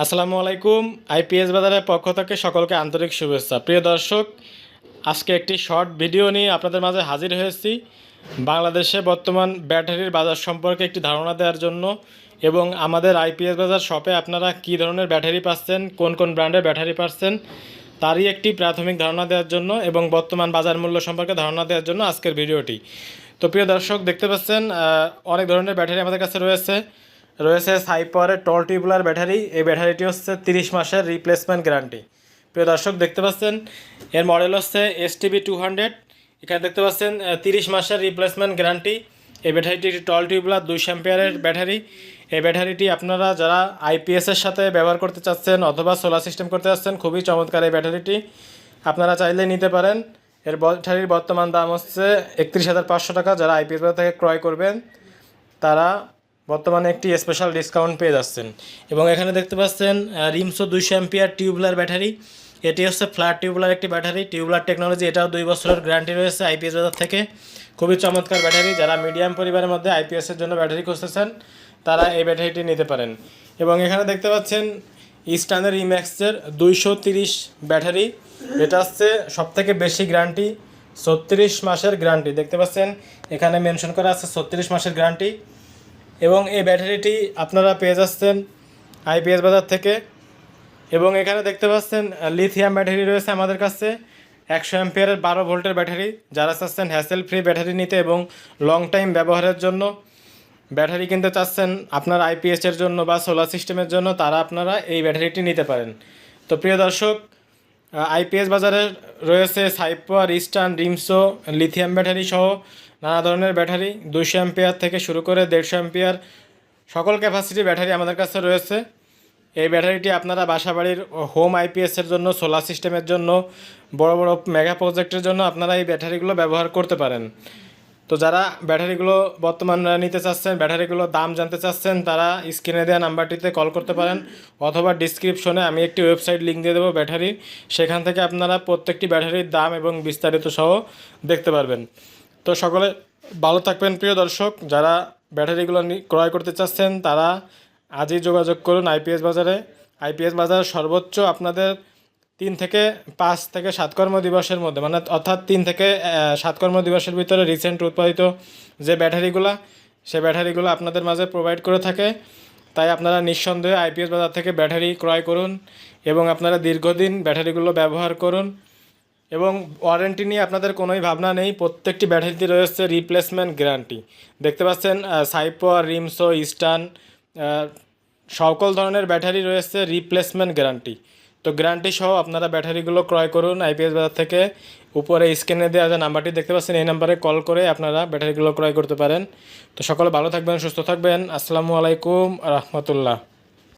আসসালামু আলাইকুম, আইপিএস বাজারের পক্ষ থেকে সকলকে আন্তরিক শুভেচ্ছা। প্রিয় দর্শক, আজকে একটি শর্ট ভিডিও নিয়ে আপনাদের মাঝে হাজির হয়েছি। বাংলাদেশে বর্তমান ব্যাটারির বাজার সম্পর্কে একটি ধারণা দেওয়ার জন্য এবং আমাদের আইপিএস বাজার শপে আপনারা কী ধরনের ব্যাটারি পাচ্ছেন, কোন কোন ব্র্যান্ডের ব্যাটারি পাচ্ছেন, তারই একটি প্রাথমিক ধারণা দেওয়ার জন্য এবং বর্তমান বাজার মূল্য সম্পর্কে ধারণা দেওয়ার জন্য আজকের ভিডিওটি। তো প্রিয় দর্শক, দেখতে পাচ্ছেন অনেক ধরনের ব্যাটারি আমাদের কাছে রয়েছে। রয়েছে সাইপারের টল টিউবুলার ব্যাটারি। এই ব্যাটারিটি হচ্ছে তিরিশ মাসের রিপ্লেসমেন্ট গ্যারান্টি প্রিয় দর্শক, দেখতে পাচ্ছেন, এর মডেল হচ্ছে এস টিভি টু হান্ড্রেড এখানে দেখতে পাচ্ছেন তিরিশ মাসের রিপ্লেসমেন্ট গ্যারান্টি এই ব্যাটারিটি একটি টল টিউবুলার, দুই শ্যাম্পিয়ারের ব্যাটারি। এই ব্যাটারিটি আপনারা যারা আইপিএসের সাথে ব্যবহার করতে চাচ্ছেন অথবা সোলার সিস্টেম করতে চাচ্ছেন, খুবই চমৎকার এই ব্যাটারিটি। আপনারা চাইলে নিতে পারেন। এর ব্যাটারির বর্তমান দাম হচ্ছে একত্রিশ হাজার পাঁচশো টাকা। যারা আইপিএস থেকে ক্রয় করবেন, তারা বর্তমানে একটি স্পেশাল ডিসকাউন্ট পেয়ে যাচ্ছেন। এবং এখানে দেখতে পাচ্ছেন রিমসো দুইশো অ্যাম্পিয়ার টিউবলার ব্যাটারি এটি হচ্ছে ফ্ল্যাট টিউবলার একটি ব্যাটারি টিউবলার টেকনোলজি এটাও দুই বছরের গ্যারান্টি রয়েছে আইপিএস বাজার থেকে। খুবই চমৎকার ব্যাটারি যারা মিডিয়াম পরিবারের মধ্যে আইপিএসের জন্য ব্যাটারি খুঁজতেছেন, তারা এই ব্যাটারিটি নিতে পারেন। এবং এখানে দেখতে পাচ্ছেন ইস্টানের ইম্যাক্সের দুইশো তিরিশ ব্যাটারি এটা হচ্ছে সবথেকে বেশি গ্যারান্টি ছত্রিশ মাসের গ্যারান্টি দেখতে পাচ্ছেন, এখানে মেনশন করা আছে ছত্রিশ মাসের গ্যারান্টি এবং এই ব্যাটারিটি আপনারা পেয়ে যাচ্ছেন আইপিএস বাজার থেকে। এবং এখানে দেখতে পাচ্ছেন লিথিয়াম ব্যাটারি রয়েছে আমাদের কাছে। একশো অ্যাম্পিয়ারের বারো ভোল্টের ব্যাটারি। যারা চাচ্ছেন হ্যাসেল ফ্রি ব্যাটারি নিতে এবং লং টাইম ব্যবহারের জন্য ব্যাটারি কিনতে চাচ্ছেন আপনার আইপিএসের জন্য বা সোলার সিস্টেমের জন্য, তারা আপনারা এই ব্যাটারিটি নিতে পারেন। তো প্রিয় দর্শক আইপিএস বাজারে রয়েছে সাইপার ইস্টার্ন, রিমসো, লিথিয়াম ব্যাটারি সহ নানা ধরনের ব্যাটারি। দুশো অ্যাম্পিয়ার থেকে শুরু করে দেড়শো অ্যাম্পিয়ার সকল ক্যাপাসিটি ব্যাটারি আমাদের কাছে রয়েছে। এই ব্যাটারিটি আপনারা বাসাবাড়ির হোম আইপিএসের জন্য সোলার সিস্টেমের জন্য, বড় বড় মেগা প্রজেক্টের জন্য আপনারা এই ব্যাটারিগুলো ব্যবহার করতে পারেন। তো যারা ব্যাটারিগুলো বর্তমান নিতে চাচ্ছেন, ব্যাটারিগুলোর দাম জানতে চাচ্ছেন, তারা স্ক্রিনে দেওয়া নাম্বারটিতে কল করতে পারেন অথবা ডিসক্রিপশনে আমি একটি ওয়েবসাইট লিঙ্ক দিয়ে দেবো ব্যাটারি। সেখান থেকে আপনারা প্রত্যেকটি ব্যাটারির দাম এবং বিস্তারিত সহ দেখতে পারবেন। তো সকলে ভালো থাকবেন, প্রিয় দর্শক। যারা ব্যাটারিগুলো ক্রয় করতে চাচ্ছেন, তারা আজই যোগাযোগ করুন আইপিএস বাজারে। আইপিএস বাজার সর্বোচ্চ আপনাদের তিন থেকে পাঁচ থেকে সাত কর্ম দিবসের মধ্যে মানে অর্থাৎ তিন থেকে সাত কর্ম দিবসের ভিতরে রিসেন্ট উৎপাদিত যে ব্যাটারিগুলো, সে ব্যাটারিগুলো আপনাদের মাঝে প্রোভাইড করে থাকে। তাই আপনারা নিঃসন্দেহে আইপিএস বাজার থেকে ব্যাটারি ক্রয় করুন এবং আপনারা দীর্ঘদিন ব্যাটারিগুলো ব্যবহার করুন। এবং ওয়ারেন্টি নিয়ে আপনাদের কোনোই ভাবনা নেই, প্রত্যেকটি ব্যাটারিতে রয়েছে রিপ্লেসমেন্ট গ্যারান্টি দেখতে পাচ্ছেন সাইপো রিমসো ইস্টার্ন সকল ধরনের ব্যাটারি রয়েছে রিপ্লেসমেন্ট গ্যারান্টি তো গ্যারান্টি সহ আপনারা ব্যাটারিগুলো ক্রয় করুন আইপিএস বাজার থেকে। উপরে স্ক্রিনে দেওয়া যে নাম্বারটি দেখতে পাচ্ছেন, এই নাম্বারে কল করে আপনারা ব্যাটারিগুলো ক্রয় করতে পারেন। তো সকলে ভালো থাকবেন, সুস্থ থাকবেন। আসসালামু আলাইকুম, রহমতুল্লাহ।